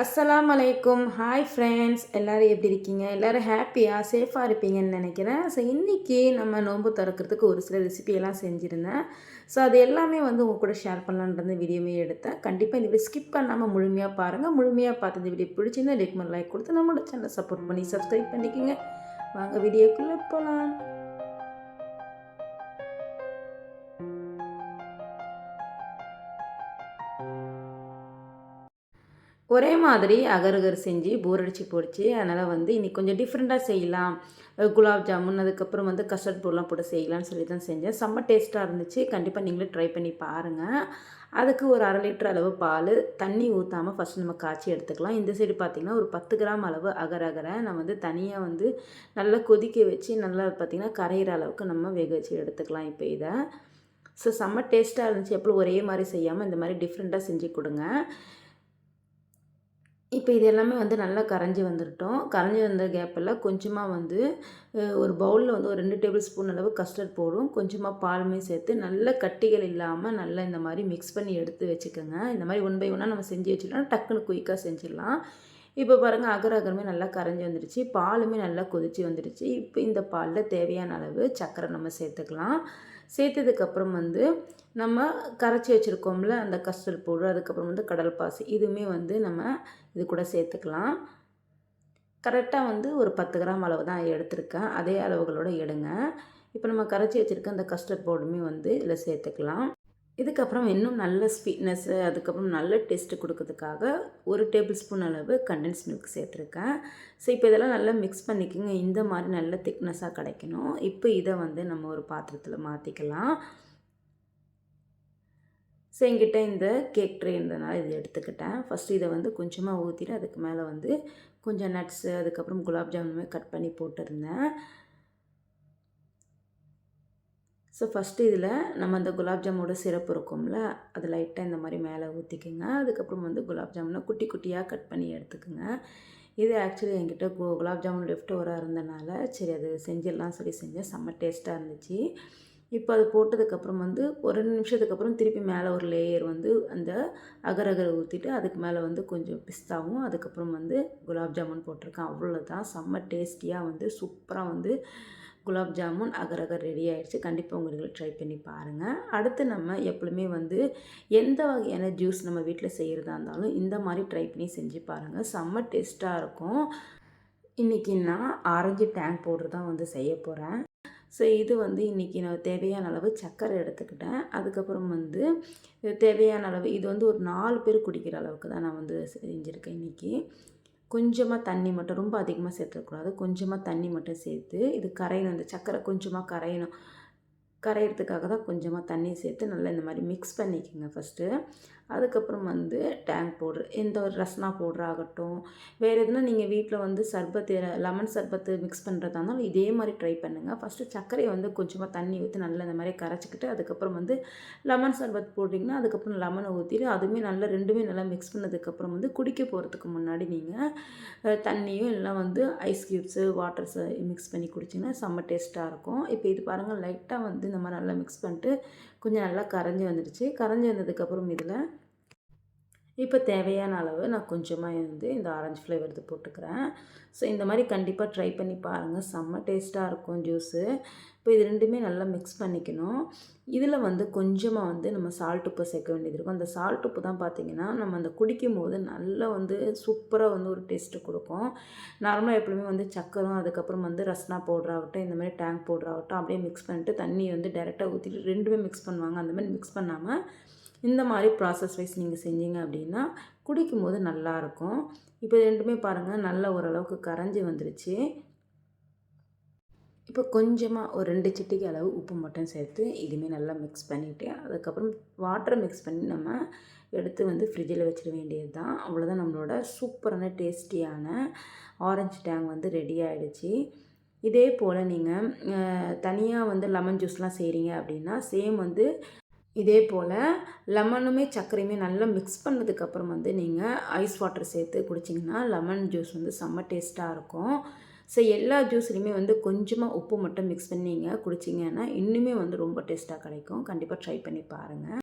அஸ்லாம் அலைக்கும் hi friends எல்லோரும் எப்படி இருக்கீங்க? எல்லோரும் ஹாப்பியாக சேஃபாக இருப்பீங்கன்னு நினைக்கிறேன். ஸோ இன்றைக்கி நம்ம நோன்பு திறக்கிறதுக்கு ஒரு சில ரெசிபியெல்லாம் செஞ்சுருந்தேன். ஸோ அது எல்லாமே வந்து உங்கள் கூட ஷேர் பண்ணலான்றது வீடியோவே எடுத்தேன். கண்டிப்பாக இந்த வீடியோ ஸ்கிப் பண்ணாமல் முழுமையாக பாருங்கள் முழுமையாக பார்த்து இந்த வீடியோ பிடிச்சிருந்தா லைக் லைக் கொடுத்து நம்மளோட சேனலை சப்போர்ட் பண்ணி சப்ஸ்கிரைப் பண்ணிக்கோங்க. வாங்க வீடியோக்குள்ளே போகலாம் ஒரே மாதிரி அகரகர் செஞ்சு போர் அடித்து போடுச்சு. அதனால் வந்து இன்றைக்கி கொஞ்சம் டிஃப்ரெண்ட்டாக செய்யலாம். குலாப் ஜாமுன் அதுக்கப்புறம் வந்து கஸ்டர்ட் பூலாம் போட்டு செய்யலாம்னு சொல்லி தான் செஞ்சேன். செம்ம டேஸ்ட்டாக இருந்துச்சு. கண்டிப்பாக நீங்களும் ட்ரை பண்ணி பாருங்கள் அதுக்கு ஒரு அரை லிட்டர் அளவு பால் தண்ணி ஊற்றாமல் ஃபஸ்ட் நம்ம காய்ச்சி எடுத்துக்கலாம். இந்த சைடு பார்த்திங்கன்னா ஒரு பத்து கிராம் அளவு அகர அகரை நான் வந்து தனியாக வந்து நல்லா கொதிக்க வச்சு நல்லா பார்த்திங்கன்னா கரையிற அளவுக்கு நம்ம வேக வச்சு எடுத்துக்கலாம் இப்போ இதை. ஸோ செம்ம டேஸ்ட்டாக இருந்துச்சு. எப்போ ஒரே மாதிரி செய்யாமல் இந்த மாதிரி டிஃப்ரெண்ட்டாக செஞ்சு கொடுங்க. இப்போ இது எல்லாமே வந்து நல்லா கரைஞ்சி வந்துட்டோம். கரைஞ்சி வந்த கேப்பில் கொஞ்சமாக வந்து ஒரு பவுலில் வந்து ஒரு ரெண்டு டேபிள் ஸ்பூன் அளவு கஸ்டர்ட் போடும். கொஞ்சமாக பாலுமே சேர்த்து நல்ல கட்டிகள் இல்லாமல் நல்லா இந்த மாதிரி மிக்ஸ் பண்ணி எடுத்து வச்சுக்கோங்க. இந்த மாதிரி ஒன் பை ஒன்னாக நம்ம செஞ்சு வச்சிடலாம் டக்குன்னு குயிக்காக செஞ்சிடலாம். இப்போ பாருங்கள் அகர அகரமே நல்லா கரைஞ்சி வந்துடுச்சு பாலுமே நல்லா கொதிச்சு வந்துடுச்சு இப்போ இந்த பாலில் தேவையான அளவு சர்க்கரை நம்ம சேர்த்துக்கலாம். சேர்த்ததுக்கப்புறம் வந்து நம்ம கரைச்சி வச்சுருக்கோம்ல அந்த கஸ்தூரி பவுடர் அதுக்கப்புறம் வந்து கடல் பாசி இதுவுமே வந்து நம்ம இது கூட சேர்த்துக்கலாம். கரெக்டாக வந்து ஒரு பத்து கிராம் அளவு தான் எடுத்திருக்கேன். அதே அளவுகளோடு எடுங்க. இப்போ நம்ம கரைச்சி வச்சுருக்க அந்த கஸ்டர்ட் பவுடருமே வந்து இதில் சேர்த்துக்கலாம். இதுக்கப்புறம் இன்னும் நல்ல ஸ்வீட்னஸ்ஸு அதுக்கப்புறம் நல்ல டேஸ்ட்டு கொடுக்கறதுக்காக ஒரு டேபிள் ஸ்பூன் அளவு கண்டென்ஸ் மில்க் சேர்த்துருக்கேன். ஸோ இப்போ இதெல்லாம் நல்லா மிக்ஸ் பண்ணிக்கோங்க. இந்த மாதிரி நல்ல திக்னஸாக கிடைக்கணும். இப்போ இதை வந்து நம்ம ஒரு பாத்திரத்தில் மாற்றிக்கலாம் ஸோ என்கிட்ட இந்த கேக் ட்ரே இருந்ததுனால இதை எடுத்துக்கிட்டேன். ஃபஸ்ட்டு இதை வந்து கொஞ்சமாக ஊற்றிட்டு அதுக்கு மேலே வந்து கொஞ்சம் நட்ஸு அதுக்கப்புறம் குலாப் ஜாமுனுமே கட் பண்ணி போட்டிருந்தேன். ஸோ ஃபஸ்ட்டு இதில் நம்ம அந்த குலாப் ஜாமோட சிறப்பு இருக்கும்ல அது லைட்டாக இந்த மாதிரி மேலே ஊற்றிக்கோங்க அதுக்கப்புறம் வந்து குலாப் ஜாமுனை குட்டி குட்டியாக கட் பண்ணி எடுத்துக்கோங்க. இது ஆக்சுவலி என்கிட்ட கு குலாப் ஜாமுன் லெஃப்ட் ஓவராக இருந்தனால சரி அது செஞ்சிடலாம் சொல்லி செஞ்சேன். செம்ம டேஸ்ட்டாக இருந்துச்சு. இப்போ அது போட்டதுக்கப்புறம் வந்து ஒரு ரெண்டு நிமிஷத்துக்கு அப்புறம் திருப்பி மேலே ஒரு லேயர் வந்து அந்த அகர் அகரை ஊற்றிட்டு அதுக்கு மேலே வந்து கொஞ்சம் பிஸ்தாவும் அதுக்கப்புறம் வந்து குலாப் ஜாமுன் போட்டிருக்கேன். அவ்வளோதான் செம்ம டேஸ்டியாக வந்து சூப்பராக வந்து gulab jamun agar agar agar ready ஆகிடுச்சு கண்டிப்பாக உங்களுக்கு ட்ரை பண்ணி பாருங்கள் அடுத்து நம்ம எப்பவுமே வந்து எந்த வகையான ஜூஸ் நம்ம வீட்டில் செய்கிறதா இருந்தாலும் இந்த மாதிரி ட்ரை பண்ணி செஞ்சு பாருங்கள் செம்ம டேஸ்ட்டாக இருக்கும். இன்றைக்கி நான் ஆரஞ்சு டேங்க் பவுடர் தான் வந்து செய்ய போகிறேன் ஸோ இது வந்து இன்றைக்கி நான் தேவையான அளவு சர்க்கரை எடுத்துக்கிட்டேன். அதுக்கப்புறம் வந்து தேவையான அளவு இது வந்து ஒரு நாலு பேர் குடிக்கிற அளவுக்கு தான் நான் வந்து செஞ்சுருக்கேன் இன்றைக்கி கொஞ்சமாக தண்ணி மட்டும் ரொம்ப அதிகமாக சேர்த்துக்கூடாது கொஞ்சமாக தண்ணி மட்டும் சேர்த்து இது கரையணும். இந்த சர்க்கரை கொஞ்சமாக கரையணும். கரையிறதுக்காக தான் கொஞ்சமாக தண்ணி சேர்த்து நல்லா இந்த மாதிரி மிக்ஸ் பண்ணிக்கோங்க ஃபஸ்ட்டு அதுக்கப்புறம் வந்து டேங்க் பவுட்ரு எந்த ஒரு ரஸ்னா பவுட்ரு ஆகட்டும் வேறு எதுனா நீங்கள் வீட்டில் வந்து சர்பத்து லெமன் சர்பத்து மிக்ஸ் பண்ணுறதா இருந்தாலும் இதே மாதிரி ட்ரை பண்ணுங்கள் ஃபஸ்ட்டு சர்க்கரையை வந்து கொஞ்சமாக தண்ணி ஊற்றி நல்லா இந்த மாதிரி கரைச்சிக்கிட்டு அதுக்கப்புறம் வந்து லெமன் சர்பத் போட்டிங்கன்னா அதுக்கப்புறம் லெமனை ஊற்றிட்டு அதுவுமே நல்லா ரெண்டுமே நல்லா மிக்ஸ் பண்ணதுக்கப்புறம் வந்து குடிக்க போகிறதுக்கு முன்னாடி நீங்கள் தண்ணியும் எல்லாம் வந்து ஐஸ் க்யூப்ஸு வாட்டர்ஸை மிக்ஸ் பண்ணி குடிச்சிங்கன்னா செம்ம டேஸ்ட்டாக இருக்கும். இப்போ இது பாருங்கள் லைட்டாக வந்து இந்த மாதிரி நல்லா மிக்ஸ் பண்ணிட்டு கொஞ்சம் நல்லா கரைஞ்சி வந்துடுச்சு. கரைஞ்சி வந்ததுக்கப்புறம் இதில் இப்போ தேவையான அளவு நான் கொஞ்சமாக வந்து இந்த ஆரஞ்சு ஃப்ளேவர் இது போட்டுக்கிறேன். ஸோ இந்த மாதிரி கண்டிப்பாக ட்ரை பண்ணி பாருங்கள் செம்ம டேஸ்ட்டாக இருக்கும் ஜூஸு. இப்போ இது ரெண்டுமே நல்லா மிக்ஸ் பண்ணிக்கணும். இதில் வந்து கொஞ்சமாக வந்து நம்ம சால்ட் உப்பு சேர்க்க வேண்டியது இருக்கும். அந்த சால்ட் உப்பு தான் பார்த்திங்கன்னா நம்ம அந்த குடிக்கும் போது நல்லா வந்து சூப்பராக வந்து ஒரு டேஸ்ட்டு கொடுக்கும். நார்மலாக எப்பவுமே வந்து சக்கரம் அதுக்கப்புறம் வந்து ரஸ்னா பவுடர் ஆகட்டும் இந்த மாதிரி டேங்க் பவுடர் ஆகட்டும் அப்படியே மிக்ஸ் பண்ணிட்டு தண்ணி வந்து டேரெக்டாக ஊற்றிட்டு ரெண்டுமே மிக்ஸ் பண்ணுவாங்க. அந்த மாதிரி மிக்ஸ் பண்ணாமல் இந்த மாதிரி ப்ராசஸ் வைஸ் நீங்கள் செஞ்சீங்க அப்படின்னா குடிக்கும்போது நல்லாயிருக்கும். இப்போ ரெண்டுமே பாருங்கள் நல்ல ஓரளவுக்கு கரைஞ்சி வந்துருச்சு. இப்போ கொஞ்சமாக ஒரு ரெண்டு சிட்டிக்கு அளவு உப்பு மட்டும் சேர்த்து இதுவுமே நல்லா மிக்ஸ் பண்ணிவிட்டு அதுக்கப்புறம் வாட்டரை மிக்ஸ் பண்ணி நம்ம எடுத்து வந்து ஃப்ரிட்ஜில் வச்சிட வேண்டியது தான் அவ்வளோதான் நம்மளோட சூப்பரான டேஸ்டியான ஆரஞ்சு டேங் வந்து ரெடி ஆகிடுச்சு இதே போல் நீங்கள் தனியாக வந்து லெமன் ஜூஸ்லாம் செய்கிறீங்க அப்படின்னா சேம் வந்து இதே போல் லெமனுமே சர்க்கரையுமே நல்லா மிக்ஸ் பண்ணதுக்கப்புறம் வந்து நீங்கள் ஐஸ் வாட்டர் சேர்த்து குடிச்சிங்கன்னா லெமன் ஜூஸ் வந்து செம்ம டேஸ்ட்டாக இருக்கும். ஸோ எல்லா ஜூஸ்லையுமே வந்து கொஞ்சமாக உப்பு மட்டும் மிக்ஸ் பண்ணிங்க குடிச்சிங்கன்னா இன்னுமே வந்து ரொம்ப டேஸ்ட்டாக கிடைக்கும். கண்டிப்பாக ட்ரை பண்ணி பாருங்கள்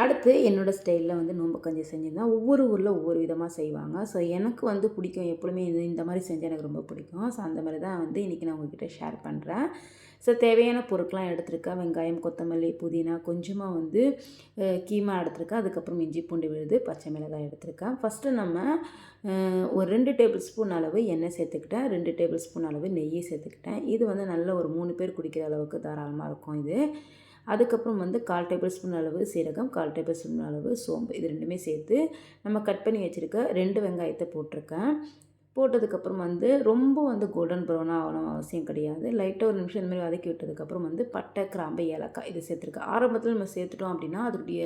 அடுத்து என்னோடய ஸ்டைலில் வந்து நோம்பு கஞ்சி செஞ்சுருந்தேன் ஒவ்வொரு ஊரில் ஒவ்வொரு விதமாக செய்வாங்க. ஸோ எனக்கு வந்து பிடிக்கும் எப்பொழுதுமே இது இந்த மாதிரி செஞ்சால் எனக்கு ரொம்ப பிடிக்கும். ஸோ அந்த மாதிரி தான் வந்து இன்றைக்கி நான் உங்ககிட்ட ஷேர் பண்ணுறேன் ஸோ தேவையான பொருட்கள்லாம் எடுத்திருக்கேன். வெங்காயம் கொத்தமல்லி புதினா கொஞ்சமாக வந்து கீமா எடுத்திருக்கேன். அதுக்கப்புறம் இஞ்சி பூண்டு விழுது பச்சை மிளகாய் எடுத்திருக்கேன். ஃபஸ்ட்டு நம்ம ஒரு ரெண்டு டேபிள் ஸ்பூன் அளவு எண்ணெய் சேர்த்துக்கிட்டேன். ரெண்டு டேபிள் ஸ்பூன் அளவு நெய்யை சேர்த்துக்கிட்டேன். இது வந்து நல்ல ஒரு மூணு பேர் குடிக்கிற அளவுக்கு தாராளமாக இருக்கும் இது. அதுக்கப்புறம் வந்து கால் டேபிள் ஸ்பூன் அளவு சீரகம் கால் டேபிள் ஸ்பூன் அளவு சோம்பு. இது ரெண்டுமே சேர்த்து நம்ம கட் பண்ணி வச்சுருக்க ரெண்டு வெங்காயத்தை போட்டிருக்கேன். போட்டதுக்கப்புறம் வந்து ரொம்ப வந்து கோல்டன் ப்ரௌனாக ஆகணும் அவசியம் கிடையாது. லைட்டாக ஒரு நிமிஷம் இந்த மாதிரி வதக்கி விட்டதுக்கப்புறம் வந்து பட்டை கிராம்பு ஏலக்காய் இது சேர்த்துருக்கேன் ஆரம்பத்தில் நம்ம சேர்த்துட்டோம் அப்படின்னா அதோடைய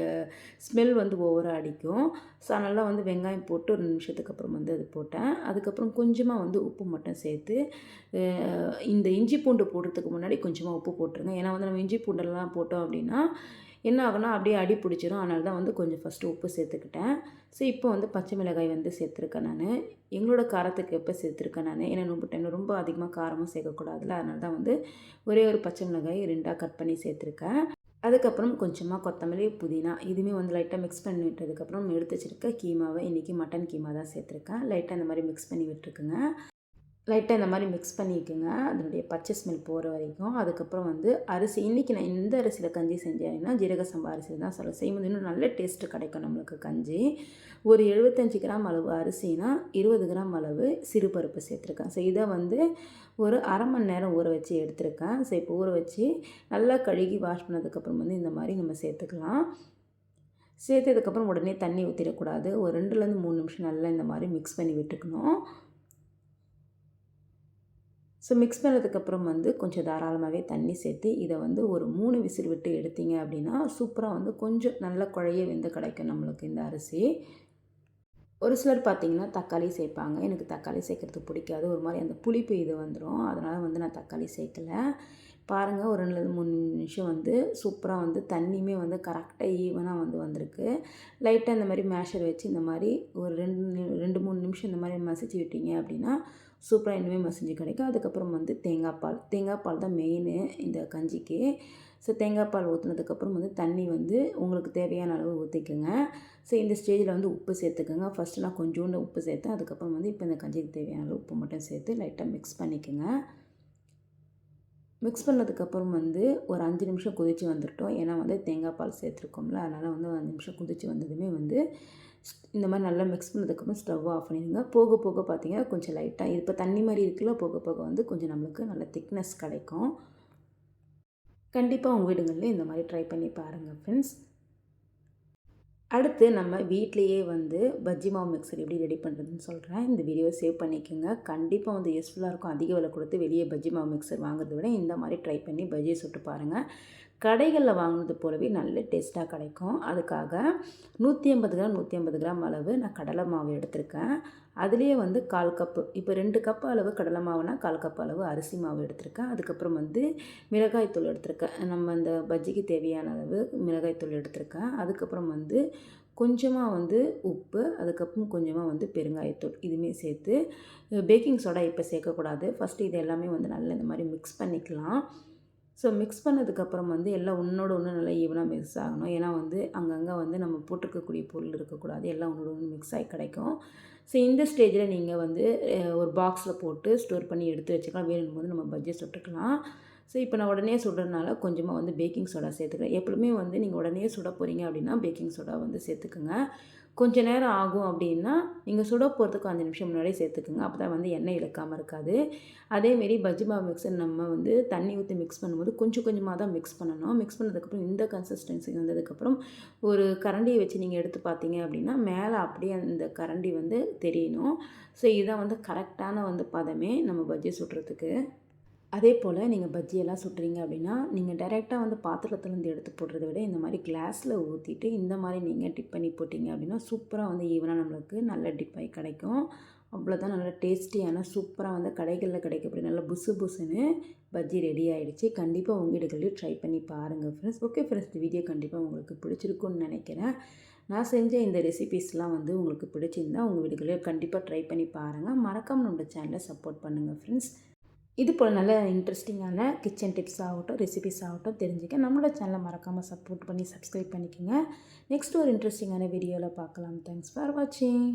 ஸ்மெல் வந்து ஓவராக அடிக்கும். ஸோ அதனால வந்து வெங்காயம் போட்டு ஒரு நிமிஷத்துக்கு அப்புறம் வந்து அது போட்டேன். அதுக்கப்புறம் கொஞ்சமாக வந்து உப்பு மட்டும் சேர்த்து இந்த இஞ்சி பூண்டு போடுறதுக்கு முன்னாடி கொஞ்சமாக உப்பு போட்டுருங்க. ஏன்னா வந்து நம்ம இஞ்சி பூண்டெல்லாம் போட்டோம் அப்படின்னா என்ன ஆகுனா அப்படியே அடி பிடிச்சிரும். அதனால தான் வந்து கொஞ்சம் ஃபஸ்ட்டு உப்பு சேர்த்துக்கிட்டேன். ஸோ இப்போ வந்து பச்சை மிளகாய் வந்து சேர்த்துருக்கேன் நான். எங்களோட காரத்துக்கு எப்போ சேர்த்துருக்கேன் நான். ஏன்னா ரொம்ப டைம் ரொம்ப அதிகமாக காரமும் சேர்க்கக்கூடாதுல அதனால தான் வந்து ஒரே ஒரு பச்சை மிளகாய் ரெண்டாக கட் பண்ணி சேர்த்துருக்கேன். அதுக்கப்புறம் கொஞ்சமாக கொத்தமல்லி புதினா இதுவுமே வந்து லைட்டாக மிக்ஸ் பண்ணி விட்டதுக்கப்புறம் எடுத்து வச்சுருக்க கீமாவை இன்றைக்கி மட்டன் கீமா தான் சேர்த்துருக்கேன் லைட்டாக இந்த மாதிரி மிக்ஸ் பண்ணி விட்டுருக்குங்க. லைட்டாக இந்த மாதிரி மிக்ஸ் பண்ணிக்கோங்க. அதனுடைய பச்சை ஸ்மெல் போகிற வரைக்கும். அதுக்கப்புறம் வந்து அரிசி இன்றைக்கி நான் எந்த அரிசியில் கஞ்சி செஞ்சேன்னா ஜீரக சம்பா அரிசி தான் சொல்ல செய்யும்போது இன்னும் நல்ல டேஸ்ட்டு கிடைக்கும் நம்மளுக்கு கஞ்சி. ஒரு எழுபத்தஞ்சி கிராம் அளவு அரிசினா இருபது கிராம் அளவு சிறுபருப்பு சேர்த்துருக்கேன். ஸோ இதை வந்து ஒரு அரை மணி நேரம் ஊற வச்சு எடுத்திருக்கேன். ஸோ இப்போ ஊற வச்சு நல்லா கழுகி வாஷ் பண்ணதுக்கப்புறம் வந்து இந்த மாதிரி நம்ம சேர்த்துக்கலாம். சேர்த்ததுக்கப்புறம் உடனே தண்ணி ஊற்றிடக்கூடாது ஒரு ரெண்டுலேருந்து மூணு நிமிஷம் நல்லா இந்த மாதிரி மிக்ஸ் பண்ணி விட்டுக்கணும். ஸோ மிக்ஸ் பண்ணதுக்கப்புறம் வந்து கொஞ்சம் தாராளமாகவே தண்ணி சேர்த்து இதை வந்து ஒரு மூணு விசில் விட்டு எடுத்தீங்க அப்படின்னா சூப்பராக வந்து கொஞ்சம் நல்ல குழைய வெந்து கிடைக்கும் நம்மளுக்கு இந்த அரிசி. ஒரு சிலர் பார்த்தீங்கன்னா தக்காளி சேர்ப்பாங்க. எனக்கு தக்காளி சேர்க்கறது பிடிக்காது. ஒரு மாதிரி அந்த புளிப்பு இது வந்துடும் அதனால் வந்து நான் தக்காளி சேர்க்கல. பாருங்கள் ஒரு ரெண்டு மூணு நிமிஷம் வந்து சூப்பராக வந்து தண்ணியுமே வந்து கரெக்டாக ஈவனாக வந்து வந்திருக்கு. லைட்டாக இந்த மாதிரி மேஷர் வச்சு இந்த மாதிரி ஒரு ரெண்டு ரெண்டு மூணு நிமிஷம் இந்த மாதிரி மசிச்சு விட்டீங்க அப்படின்னா சூப்பராக இன்னுமே மசிஞ்சு கிடைக்கும். அதுக்கப்புறம் வந்து தேங்காய் பால். தேங்காய் பால் தான் மெயின் இந்த கஞ்சிக்கு. ஸோ தேங்காய் பால் ஊற்றுனதுக்கப்புறம் வந்து தண்ணி வந்து உங்களுக்கு தேவையான அளவு ஊற்றிக்கோங்க ஸோ இந்த ஸ்டேஜில் வந்து உப்பு சேர்த்துக்கோங்க. ஃபஸ்ட்டு நான் கொஞ்சோண்டு உப்பு சேர்த்தேன். அதுக்கப்புறம் வந்து இப்போ இந்த கஞ்சிக்கு தேவையான அளவு உப்பு மட்டும் சேர்த்து லைட்டாக மிக்ஸ் பண்ணிக்கோங்க. மிக்ஸ் பண்ணதுக்கப்புறம் வந்து ஒரு அஞ்சு நிமிஷம் கொதித்து வந்துட்டோம். ஏன்னா வந்து தேங்காய் பால் சேர்த்துருக்கோம்ல அதனால் வந்து அஞ்சு நிமிஷம் கொதித்து வந்ததுமே வந்து இந்த மாதிரி நல்லா மிக்ஸ் பண்ணதுக்கப்புறம் ஸ்டவ் ஆஃப் பண்ணிடுங்க. போக போக பார்த்தீங்கன்னா கொஞ்சம் லைட்டாக இப்போ தண்ணி மாதிரி இருக்குல்ல போக போக வந்து கொஞ்சம் நம்மளுக்கு நல்ல திக்னஸ் கிடைக்கும். கண்டிப்பாக உங்கள் வீடுகளில் இந்த மாதிரி ட்ரை பண்ணி பாருங்கள் ஃப்ரெண்ட்ஸ் அடுத்து நம்ம வீட்லேயே வந்து பஜ்ஜி மாவு மிக்சர் எப்படி ரெடி பண்ணுறதுன்னு சொல்கிறேன் இந்த வீடியோவை சேவ் பண்ணிக்கோங்க. கண்டிப்பாக வந்து யூஸ்ஃபுல்லாக இருக்கும். அதிக விலை கொடுத்து வெளியே பஜ்ஜி மாவு மிக்சர் வாங்குறத விட இந்த மாதிரி ட்ரை பண்ணி பஜ்ஜியை சுட்டு பாருங்கள் கடைகளில் வாங்கினது போலவே நல்ல டேஸ்ட்டாக கிடைக்கும். அதுக்காக நூற்றி ஐம்பது கிராம் நூற்றி ஐம்பது கிராம் அளவு நான் கடலை மாவு எடுத்திருக்கேன். அதுலேயே வந்து கால் கப்பு இப்போ ரெண்டு கப் அளவு கடலை மாவுனா கால் கப் அளவு அரிசி மாவு எடுத்திருக்கேன். அதுக்கப்புறம் வந்து மிளகாய்த்தூள் எடுத்திருக்கேன். நம்ம இந்த பஜ்ஜிக்கு தேவையான அளவு மிளகாய்த்தூள் எடுத்திருக்கேன். அதுக்கப்புறம் வந்து கொஞ்சமாக வந்து உப்பு அதுக்கப்புறம் கொஞ்சமாக வந்து பெருங்காயத்தூள் இதுவுமே சேர்த்து பேக்கிங் சோடா இப்போ சேர்க்கக்கூடாது. ஃபஸ்ட்டு இது எல்லாமே வந்து நல்லா இந்த மாதிரி மிக்ஸ் பண்ணிக்கலாம். ஸோ மிக்ஸ் பண்ணதுக்கப்புறம் வந்து எல்லாம் ஒன்றோட ஒன்று நல்லா ஈவனாக மிக்ஸ் ஆகணும். ஏன்னா வந்து அங்கங்கே வந்து நம்ம போட்டிருக்கக்கூடிய பொருள் இருக்கக்கூடாது. எல்லாம் ஒன்றோட ஒன்று மிக்ஸ் ஆகி கிடைக்கும். ஸோ இந்த ஸ்டேஜில் நீங்கள் வந்து ஒரு பாக்ஸில் போட்டு ஸ்டோர் பண்ணி எடுத்து வச்சுக்கலாம். வேணும் போது நம்ம பஜ்ஜி சுட்டுக்கலாம் ஸோ இப்போ நான் உடனே சுடுறதுனால கொஞ்சமாக வந்து பேக்கிங் சோடா சேர்த்துக்கிறேன். எப்பவுமே வந்து நீங்கள் உடனே சுட போகிறீங்க அப்படின்னா பேக்கிங் சோடா வந்து சேர்த்துக்குங்க. கொஞ்ச நேரம் ஆகும் அப்படின்னா நீங்கள் சுட போகிறதுக்கு அஞ்சு நிமிஷம் முன்னாடியே சேர்த்துக்குங்க. அப்போ தான் வந்து எண்ணெய் இழக்காமல் இருக்காது. அதேமாரி பஜ்ஜி மிக்சர் நம்ம வந்து தண்ணி ஊற்றி மிக்ஸ் பண்ணும்போது கொஞ்சம் கொஞ்சமாக தான் மிக்ஸ் பண்ணணும். மிக்ஸ் பண்ணதுக்கப்புறம் இந்த கன்சிஸ்டன்சி வந்ததுக்கப்புறம் ஒரு கரண்டியை வச்சு நீங்கள் எடுத்து பார்த்தீங்க அப்படின்னா மேலே அப்படியே அந்த கரண்டி வந்து தெரியணும். ஸோ இதுதான் வந்து கரெக்டான வந்து பதமே நம்ம பஜ்ஜி சுடுறதுக்கு. அதே போல் நீங்கள் பஜ்ஜியெல்லாம் சுட்டுறீங்க அப்படின்னா நீங்கள் டைரெக்டாக வந்து பாத்திரத்துலேருந்து எடுத்து போடுறத விட இந்த மாதிரி கிளாஸில் ஊற்றிட்டு இந்த மாதிரி நீங்கள் டிப் பண்ணி போட்டிங்க அப்படின்னா சூப்பராக வந்து ஈவனாக நம்மளுக்கு நல்ல டிப்பாகி கிடைக்கும். அவ்வளோதான் நல்ல டேஸ்டியான சூப்பராக வந்து கடைகளில் கிடைக்கக்கூடிய நல்ல புசு புசுன்னு பஜ்ஜி ரெடி ஆகிடுச்சு கண்டிப்பாக உங்கள் இடங்களையும் ட்ரை பண்ணி பாருங்கள் ஃப்ரெண்ட்ஸ் ஓகே ஃப்ரெண்ட்ஸ் இந்த வீடியோ கண்டிப்பாக உங்களுக்கு பிடிச்சிருக்குன்னு நினைக்கிறேன். நான் செஞ்ச இந்த ரெசிபீஸ்லாம் வந்து உங்களுக்கு பிடிச்சிருந்தா உங்கள் வீடுகளில் கண்டிப்பாக ட்ரை பண்ணி பாருங்கள் மறக்காமல் நம்மளோட சேனலை சப்போர்ட் பண்ணுங்கள் ஃப்ரெண்ட்ஸ் இது போல் நல்ல இன்ட்ரெஸ்டிங்கான கிச்சன் டிப்ஸ் ஆகட்டும் ரெசிபிஸ் ஆகட்டும் தெரிஞ்சுக்க நம்மளோட சேனலை மறக்காமல் சப்போர்ட் பண்ணி சப்ஸ்கிரைப் பண்ணிக்கோங்க. நெக்ஸ்ட் ஒரு இன்ட்ரெஸ்டிங்கான வீடியோவில் பார்க்கலாம். தேங்க்ஸ் ஃபார் வாட்சிங்